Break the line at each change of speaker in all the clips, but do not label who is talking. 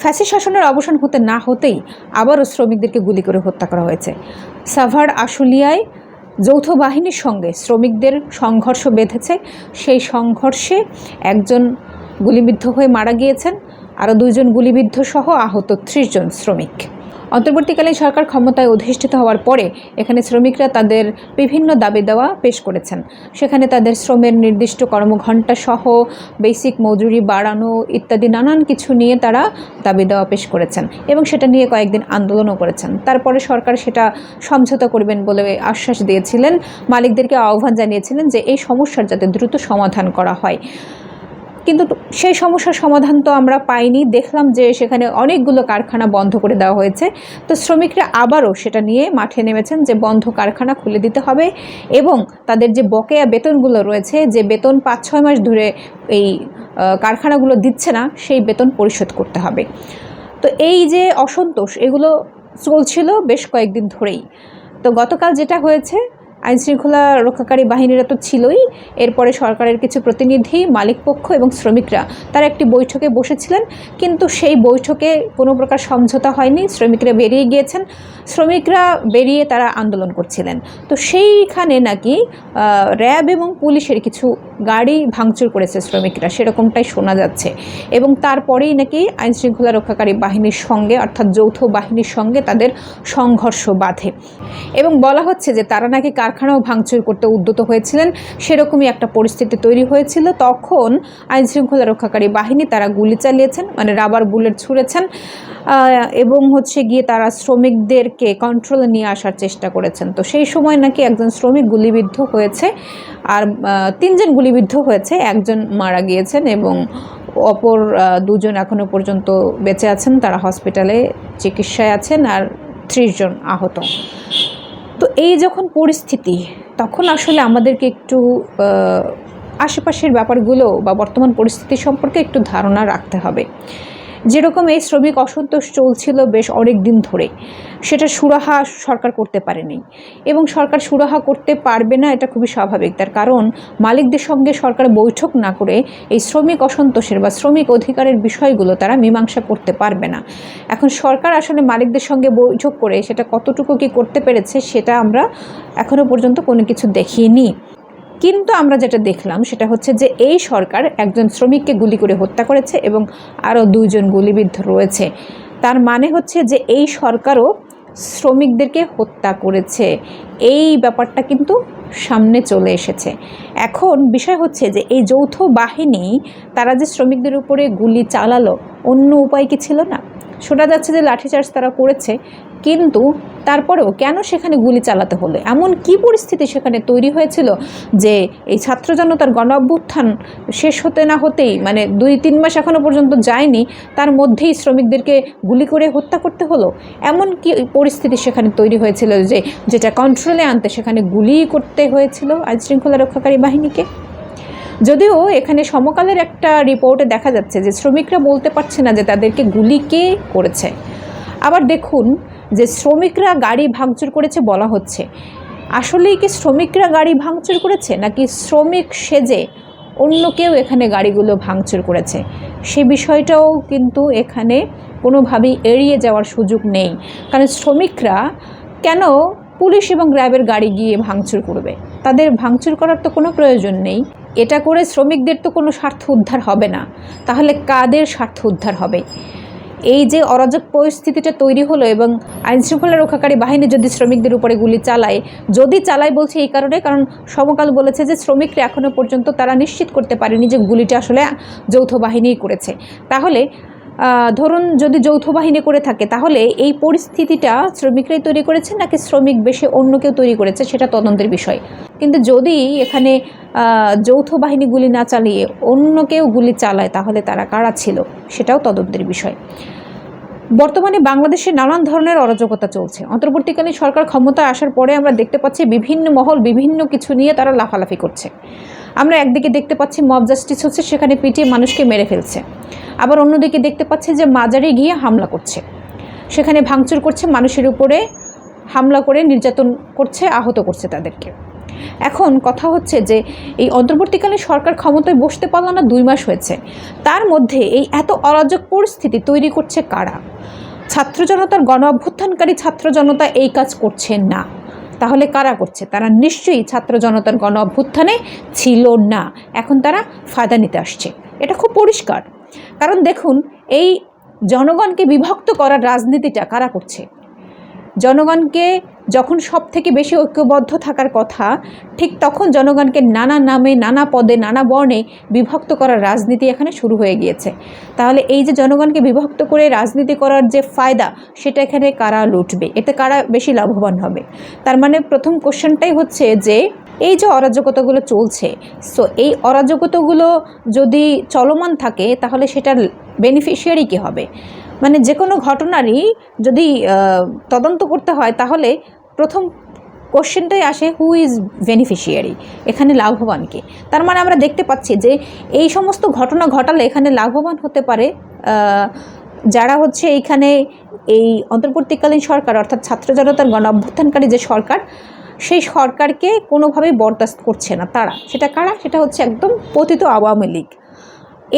ফ্যাসি শাসনের অবসান হতে না হতেই আবারও শ্রমিকদেরকে গুলি করে হত্যা করা হয়েছে। সাভার আশুলিয়ায় যৌথ বাহিনীর সঙ্গে শ্রমিকদের সংঘর্ষ বেঁধেছে। সেই সংঘর্ষে একজন গুলিবিদ্ধ হয়ে মারা গিয়েছেন। আরও দুইজন গুলিবিদ্ধ সহ আহত ত্রিশজন শ্রমিক। অন্তর্বর্তীকালীন সরকার ক্ষমতায় অধিষ্ঠিত হওয়ার পরে এখানে শ্রমিকরা তাদের বিভিন্ন দাবি দেওয়া পেশ করেছেন। সেখানে তাদের শ্রমের নির্দিষ্ট কর্মঘণ্টা সহ বেসিক মজুরি বাড়ানো ইত্যাদি নানান কিছু নিয়ে তারা দাবি দেওয়া পেশ করেছেন এবং সেটা নিয়ে কয়েকদিন আন্দোলনও করেছেন। তারপরে সরকার সেটা সমঝোতা করবেন বলে আশ্বাস দিয়েছিলেন। মালিকদেরকে আহ্বান জানিয়েছিলেন যে এই সমস্যার যাতে দ্রুত সমাধান করা হয়। কিন্তু সেই সমস্যার সমাধান তো আমরা পাইনি। দেখলাম যে সেখানে অনেকগুলো কারখানা বন্ধ করে দেওয়া হয়েছে। তো শ্রমিকরা আবারও সেটা নিয়ে মাঠে নেমেছেন যে বন্ধ কারখানা খুলে দিতে হবে এবং তাদের যে বকেয়া বেতনগুলো রয়েছে, যে বেতন পাঁচ ছয় মাস ধরে এই কারখানাগুলো দিচ্ছে না, সেই বেতন পরিশোধ করতে হবে। তো এই যে অসন্তোষ, এগুলো চলছিল বেশ কয়েকদিন ধরেই। তো গতকাল যেটা হয়েছে আইনশৃঙ্খলা রক্ষাকারী বাহিনীরা তো ছিলই। এরপরে সরকারের কিছু প্রতিনিধি মালিকপক্ষ এবং শ্রমিকরা তারা একটি বৈঠকে বসেছিলেন। কিন্তু সেই বৈঠকে কোনো প্রকার সমঝোতা হয়নি। শ্রমিকরা বেরিয়ে গিয়েছেন। শ্রমিকরা বেরিয়ে তারা আন্দোলন করছিলেন। তো সেইখানে নাকি র্যাব এবং পুলিশের কিছু গাড়ি ভাঙচুর করেছে শ্রমিকরা। সেরকমটাই শোনা যাচ্ছে। এবং তারপরেই নাকি আইনশৃঙ্খলা রক্ষাকারী বাহিনীর সঙ্গে, অর্থাৎ যৌথ বাহিনীর সঙ্গে তাদের সংঘর্ষ বাধে। এবং বলা হচ্ছে যে তারা নাকি কারখানাও ভাঙচুর করতে উদ্যত হয়েছিলেন। সেরকমই একটা পরিস্থিতি তৈরি হয়েছিল। তখন আইনশৃঙ্খলা রক্ষাকারী বাহিনী তারা গুলি চালিয়েছেন মানে রাবার বুলেট ছুঁড়েছেন এবং হচ্ছে গিয়ে তারা শ্রমিকদেরকে কন্ট্রোলে নিয়ে আসার চেষ্টা করেছেন। তো সেই সময় নাকি একজন শ্রমিক গুলিবিদ্ধ হয়েছে, আর তিনজন গুলিবিদ্ধ হয়েছে, একজন মারা গিয়েছেন এবং অপর দুজন এখনও পর্যন্ত বেঁচে আছেন। তারা হসপিটালে চিকিৎসায় আছেন, আর ত্রিশ জন আহত। তো এই যখন পরিস্থিতি, তখন আসলে আমাদেরকে একটু আশেপাশের ব্যাপারগুলো বা বর্তমান পরিস্থিতি সম্পর্কে একটু ধারণা রাখতে হবে। যেরকম এই শ্রমিক অসন্তোষ চলছিল বেশ অনেক দিন ধরে, সেটা সুরাহা সরকার করতে পারেনি। এবং সরকার সুরাহা করতে পারবে না, এটা খুবই স্বাভাবিক। তার কারণ, মালিকদের সঙ্গে সরকার বৈঠক না করে এই শ্রমিক অসন্তোষের বা শ্রমিক অধিকারের বিষয়গুলো তারা মীমাংসা করতে পারবে না। এখন সরকার আসলে মালিকদের সঙ্গে বৈঠক করে সেটা কতটুকু কি করতে পেরেছে, সেটা আমরা এখনও পর্যন্ত কোনো কিছু দেখিনি। কিন্তু আমরা যেটা দেখলাম সেটা হচ্ছে যে এই সরকার একজন শ্রমিককে গুলি করে হত্যা করেছে এবং আরও দুইজন গুলিবিদ্ধ রয়েছে। তার মানে হচ্ছে যে এই সরকারও শ্রমিকদেরকে হত্যা করেছে। এই ব্যাপারটা কিন্তু সামনে চলে এসেছে। এখন বিষয় হচ্ছে যে এই যৌথ বাহিনী তারা যে শ্রমিকদের উপরে গুলি চালালো, অন্য উপায় কি ছিল না? শোনা যাচ্ছে যে লাঠিচার্জ তারা করেছে, কিন্তু তারপরেও কেন সেখানে গুলি চালাতে হলো? এমন কি পরিস্থিতি সেখানে তৈরি হয়েছিল যে এই ছাত্র জনতার গণ অভ্যুত্থান শেষ হতে না হতেই মানে দুই তিন মাস এখনও পর্যন্ত যায়নি, তার মধ্যেই শ্রমিকদেরকে গুলি করে হত্যা করতে হলো? এমন কি পরিস্থিতি সেখানে তৈরি হয়েছিল যে, যেটা কন্ট্রোলে আনতে সেখানে গুলি করতে হয়েছিল আইনশৃঙ্খলা রক্ষাকারী বাহিনীকে? যদিও এখানে সমকালের একটা রিপোর্টে দেখা যাচ্ছে যে শ্রমিকরা বলতে পারছে না যে তাদেরকে গুলি কে করেছে। আবার দেখুন যে শ্রমিকরা গাড়ি ভাঙচুর করেছে বলা হচ্ছে। আসলেই কি শ্রমিকরা গাড়ি ভাঙচুর করেছে নাকি শ্রমিক সেজে অন্য কেউ এখানে গাড়িগুলো ভাঙচুর করেছে? সে বিষয়টাও কিন্তু এখানে কোনোভাবেই এড়িয়ে যাওয়ার সুযোগ নেই। কারণ শ্রমিকরা কেন পুলিশ এবং র্যাবের গাড়ি গিয়ে ভাঙচুর করবে? তাদের ভাঙচুর করার তো কোনো প্রয়োজন নেই। এটা করে শ্রমিকদের তো কোনো স্বার্থ উদ্ধার হবে না। তাহলে কাদের স্বার্থ উদ্ধার হবে? এই যে অরাজক পরিস্থিতিটা তৈরি হলো এবং আইনশৃঙ্খলা রক্ষাকারী বাহিনী যদি শ্রমিকদের উপরে গুলি চালায়, যদি চালায় বলছে এই কারণে, কারণ সমকাল বলেছে যে শ্রমিকরা এখনও পর্যন্ত তারা নিশ্চিত করতে পারেনি যে গুলিটা আসলে যৌথ বাহিনীই করেছে। তাহলে ধরুন যদি যৌথ বাহিনী করে থাকে, তাহলে এই পরিস্থিতিটা শ্রমিকরাই তৈরি করেছে নাকি শ্রমিক বেশি অন্য কেউ তৈরি করেছে সেটা তদন্তের বিষয়। কিন্তু যদি এখানে যৌথ বাহিনী গুলি না চালিয়ে অন্য কেউ গুলি চালায়, তাহলে তারা কারা ছিল? সেটাও তদন্তের বিষয়। বর্তমানে বাংলাদেশে নানান ধরনের অরাজকতা চলছে। অন্তর্বর্তীকালীন সরকার ক্ষমতায় আসার পরে আমরা দেখতে পাচ্ছি বিভিন্ন মহল বিভিন্ন কিছু নিয়ে তারা লাফালাফি করছে। আমরা একদিকে দেখতে পাচ্ছি মব জাস্টিস হচ্ছে, সেখানে পিটিয়ে মানুষকে মেরে ফেলছে। আবার অন্যদিকে দেখতে পাচ্ছি যে মাজারে গিয়ে হামলা করছে। সেখানে ভাঙচুর করছে, মানুষের উপরে হামলা করে নির্যাতন করছে, আহত করছে তাদেরকে। এখন কথা হচ্ছে যে এই অন্তর্বর্তীকালীন সরকার ক্ষমতায় বসতে পারল না, দুই মাস হয়েছে। তার মধ্যে এই এত অরাজক পরিস্থিতি তৈরি করছে কারা? ছাত্র জনতার গণ অভ্যুত্থানকারী ছাত্র জনতা এই কাজ করছে না। তাহলে কারা করছে? তারা নিশ্চয়ই ছাত্র জনতার গণ অভ্যুত্থানে ছিল না। এখন তারা ফায়দা নিতে আসছে। এটা খুব পরিষ্কার। কারণ দেখুন, এই জনগণকে বিভক্ত করার রাজনীতিটা কারা করছে? জনগণকে যখন সব থেকে বেশি ঐক্যবদ্ধ থাকার কথা, ঠিক তখন জনগণকে নানা নামে, নানা পদে, নানা বর্ণে বিভক্ত করার রাজনীতি এখানে শুরু হয়ে গিয়েছে। তাহলে এই যে জনগণকে বিভক্ত করে রাজনীতি করার যে ফায়দা, সেটা এখানে কারা লুটবে? এতে কারা বেশি লাভবান হবে? তার মানে প্রথম কোশ্চেনটাই হচ্ছে যে, এই যে অরাজকতাগুলো চলছে সো এই অরাজকতাগুলো যদি চলমান থাকে, তাহলে সেটার বেনিফিশিয়ারি কী হবে? মানে যে কোনো ঘটনারই যদি তদন্ত করতে হয়, তাহলে প্রথম কোশ্চেনটাই আসে হু ইজ বেনিফিশিয়ারি এখানে লাভবান কে? তার মানে আমরা দেখতে পাচ্ছি যে, এই সমস্ত ঘটনা ঘটালে এখানে লাভবান হতে পারে যারা হচ্ছে এইখানে এই অন্তর্বর্তীকালীন সরকার, অর্থাৎ ছাত্র জনতার গণ অভ্যুত্থানকারী যে সরকার, সেই সরকারকে কোনোভাবেই বরদাস্ত করছে না তারা। সেটা কারা? সেটা হচ্ছে একদম পতিত আওয়ামী লীগ।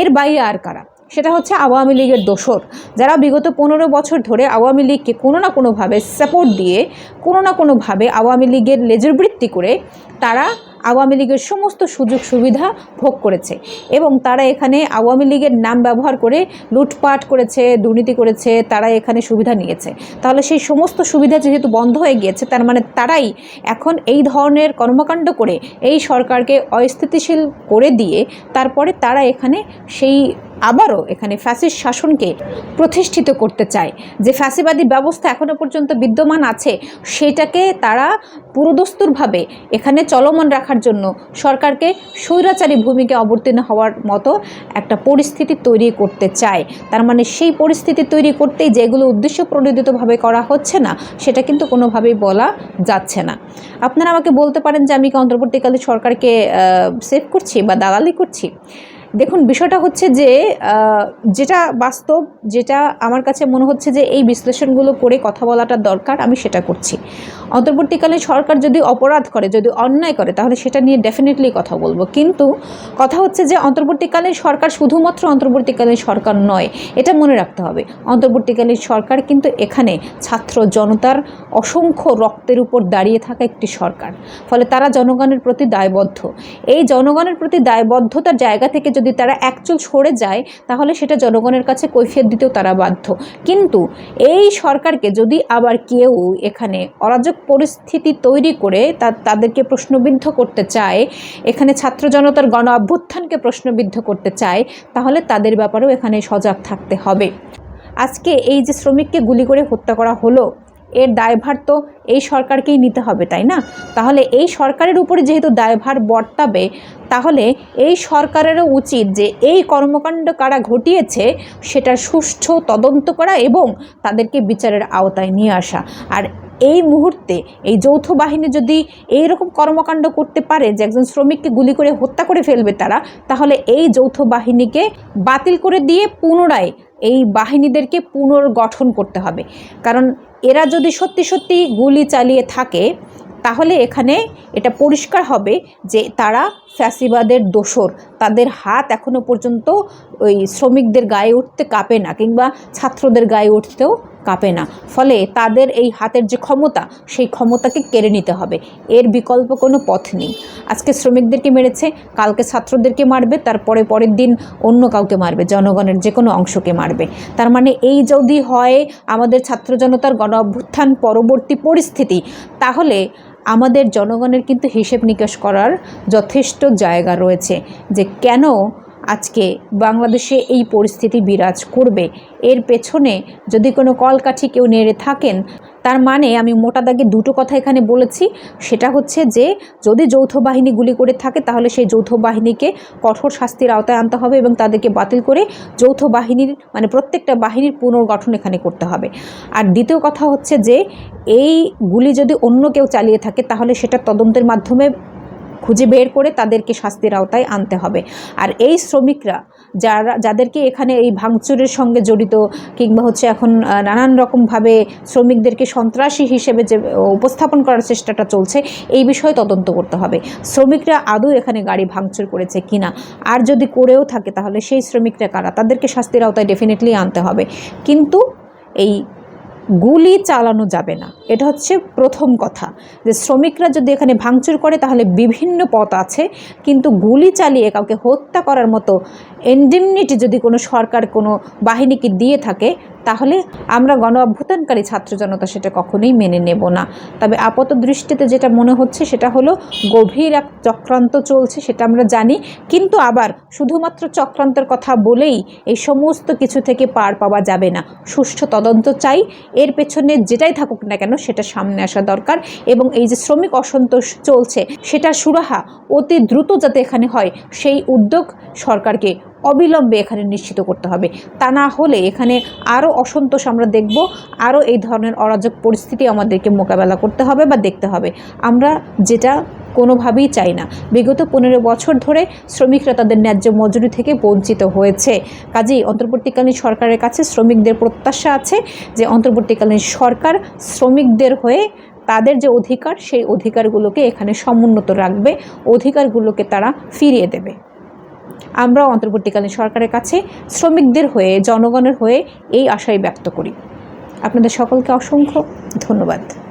এর বাইরে আর কারা? সেটা হচ্ছে আওয়ামী লীগের দোসর যারা বিগত পনেরো বছর ধরে আওয়ামী লীগকে কোনো না কোনোভাবে সাপোর্ট দিয়ে, কোনো না কোনোভাবে আওয়ামী লীগের লেজুর বৃত্তি করে তারা আওয়ামী লীগের সমস্ত সুযোগ সুবিধা ভোগ করেছে। এবং তারা এখানে আওয়ামী লীগের নাম ব্যবহার করে লুটপাট করেছে, দুর্নীতি করেছে, তারা এখানে সুবিধা নিয়েছে। তাহলে সেই সমস্ত সুবিধা যেহেতু বন্ধ হয়ে গিয়েছে, তার মানে তারাই এখন এই ধরনের কর্মকাণ্ড করে, এই সরকারকে অস্থিতিশীল করে দিয়ে, তারপরে তারা এখানে সেই আবারও এখানে ফ্যাসিস্ট শাসনকে প্রতিষ্ঠিত করতে চায়। যে ফ্যাসিবাদী ব্যবস্থা এখনও পর্যন্ত বিদ্যমান আছে, সেটাকে তারা পুরোদস্তুরভাবে এখানে চলমান রাখার জন্য সরকারকে স্বৈরাচারী ভূমিকে অবতীর্ণ হওয়ার মতো একটা পরিস্থিতি তৈরি করতে চায়। তার মানে সেই পরিস্থিতি তৈরি করতেই যেগুলো উদ্দেশ্য প্রণোদিতভাবে করা হচ্ছে না, সেটা কিন্তু কোনোভাবেই বলা যাচ্ছে না। আপনারা আমাকে বলতে পারেন যে আমি কি অন্তর্বর্তীকালে সরকারকে সেভ করছি বা দালালি করছি? দেখুন, বিষয়টা হচ্ছে যে যেটা বাস্তব, যেটা আমার কাছে মনে হচ্ছে যে, এই বিশ্লেষণগুলো করে কথা বলাটা দরকার, আমি সেটা করছি। অন্তর্বর্তীকালে সরকার যদি অপরাধ করে, যদি অন্যায় করে, তাহলে সেটা নিয়ে ডেফিনেটলি কথা বলব। কিন্তু কথা হচ্ছে যে অন্তর্বর্তীকালীন সরকার শুধুমাত্র অন্তর্বর্তীকালীন সরকার নয়, এটা মনে রাখতে হবে। অন্তর্বর্তীকালীন সরকার কিন্তু এখানে ছাত্র জনতার অসংখ্য রক্তের উপর দাঁড়িয়ে থাকা একটি সরকার। ফলে তারা জনগণের প্রতি দায়বদ্ধ। এই জনগণের প্রতি দায়বদ্ধতার জায়গা থেকে যদি তারা একচুল সরে যায়, তাহলে সেটা জনগণের কাছে কৈফিয়ত দিতেও তারা বাধ্য। কিন্তু এই সরকারকে যদি আবার কেউ এখানে অরাজক পরিস্থিতি তৈরি করে তা, তাদেরকে প্রশ্নবিদ্ধ করতে চায়, এখানে ছাত্র জনতার গণ অভ্যুত্থানকে প্রশ্নবিদ্ধ করতে চায়, তাহলে তাদের ব্যাপারেও এখানে সজাগ থাকতে হবে। আজকে এই যে শ্রমিককে গুলি করে হত্যা করা হলো, এর দায়ভার তো এই সরকারকেই নিতে হবে, তাই না? তাহলে এই সরকারের উপরে যেহেতু দায়ভার বর্তাবে, তাহলে এই সরকারেরও উচিত যে এই কর্মকাণ্ড কারা ঘটিয়েছে, সেটা সুষ্ঠু তদন্ত করা এবং তাদেরকে বিচারের আওতায় নিয়ে আসা। আর এই মুহূর্তে এই যৌথ বাহিনী যদি এই রকম কর্মকাণ্ড করতে পারে যে একজন শ্রমিককে গুলি করে হত্যা করে ফেলবে তারা, তাহলে এই যৌথ বাহিনীকে বাতিল করে দিয়ে পুনরায় এই বাহিনীদেরকে পুনর্গঠন করতে হবে। কারণ এরা যদি সত্যি সত্যি গুলি চালিয়ে থাকে, তাহলে এখানে এটা পরিষ্কার হবে যে তারা ফ্যাসিবাদের দোসর তাদের হাত এখনও পর্যন্ত ওই শ্রমিকদের গায়ে উঠতে কাঁপে না কিংবা ছাত্রদের গায়ে উঠতেও কাঁপে না। ফলে তাদের এই হাতের যে ক্ষমতা, সেই ক্ষমতাকে কেড়ে নিতে হবে। এর বিকল্প কোনো পথ নেই। আজকে শ্রমিকদেরকে মেরেছে, কালকে ছাত্রদেরকে মারবে, তারপরে পরের দিন অন্য কাউকে মারবে, জনগণের যে কোনো অংশকে মারবে। তার মানে এই যদি হয় আমাদের ছাত্র জনতার গণ অভ্যুত্থান পরবর্তী পরিস্থিতি, তাহলে আমাদের জনগণের কিন্তু হিসেব নিকাশ করার যথেষ্ট জায়গা রয়েছে যে কেন আজকে বাংলাদেশে এই পরিস্থিতি বিরাজ করবে। এর পেছনে যদি কোনো কলকাঠি কেউ নেড়ে থাকেন তার মানে আমি মোটা দাগে দুটো কথা এখানে বলেছি। সেটা হচ্ছে যে, যদি যৌথ বাহিনী গুলি করে থাকে, তাহলে সেই যৌথ বাহিনীকে কঠোর শাস্তির আওতায় আনতে হবে এবং তাদেরকে বাতিল করে যৌথ বাহিনীর মানে প্রত্যেকটা বাহিনীর পুনর্গঠন এখানে করতে হবে। আর দ্বিতীয় কথা হচ্ছে যে, এই গুলি যদি অন্য কেউ চালিয়ে থাকে, তাহলে সেটা তদন্তের মাধ্যমে খুঁজে বের করে তাদেরকে শাস্তির আওতায় আনতে হবে। আর এই শ্রমিকরা যারা, যাদেরকে এখানে এই ভাঙচুরের সঙ্গে জড়িত কিংবা হচ্ছে এখন নানান রকমভাবে শ্রমিকদেরকে সন্ত্রাসী হিসেবে যে উপস্থাপন করার চেষ্টাটা চলছে, এই বিষয়ে তদন্ত করতে হবে। শ্রমিকরা আদৌ এখানে গাড়ি ভাঙচুর করেছে কিনা? আর যদি করেও থাকে তাহলে সেই শ্রমিকরা কারা? তাদেরকে শাস্তির আওতায় ডেফিনেটলি আনতে হবে। কিন্তু এই গুলি চালানো যাবে না। এটা হচ্ছে প্রথম কথা। যে শ্রমিকরা যদি এখানে ভাঙচুর করে, তাহলে বিভিন্ন পথ আছে। কিন্তু গুলি চালিয়ে কাউকে হত্যা করার মতো এন্ডিমনিটি যদি কোনো সরকার কোনো বাহিনীকে দিয়ে থাকে তাহলে আমরা গণ অভ্যুত্থানকারী ছাত্র জনতা সেটা কখনোই মেনে নেব না। তবে আপাত দৃষ্টিতে যেটা মনে হচ্ছে সেটা হলো, গভীর এক চক্রান্ত চলছে সেটা আমরা জানি, কিন্তু আবার শুধুমাত্র চক্রান্তের কথা বলেই এই সমস্ত কিছু থেকে পার পাওয়া যাবে না। সুষ্ঠু তদন্ত চাই, এর পেছনে যেটাই থাকুক না কেন সেটা সামনে আসা দরকার এবং এই যে শ্রমিক অসন্তোষ চলছে সেটা সুরাহা অতি দ্রুত যাতে এখানে হয়, সেই উদ্যোগ সরকারকে অবিলম্বে এখানে নিশ্চিত করতে হবে। তা না হলে এখানে আরও অসন্তোষ আমরা দেখব, আরও এই ধরনের অরাজক পরিস্থিতি আমাদেরকে মোকাবেলা করতে হবে বা দেখতে হবে। আমরা যেটা কোনোভাবেই চাই না। বিগত পনেরো বছর ধরে শ্রমিকরা তাদের ন্যায্য মজুরি থেকে বঞ্চিত হয়েছে। কাজেই অন্তর্বর্তীকালীন সরকারের কাছে শ্রমিকদের প্রত্যাশা আছে যে অন্তর্বর্তীকালীন সরকার শ্রমিকদের হয়ে তাদের যে অধিকার, সেই অধিকারগুলোকে এখানে সমুন্নত রাখবে। অধিকারগুলোকে তারা ফিরিয়ে দেবে। আমরা অন্তর্বর্তীকালীন সরকারের কাছে শ্রমিকদের হয়ে, জনগণের হয়ে এই আশাই ব্যক্ত করি। আপনাদের সকলকে অসংখ্য ধন্যবাদ।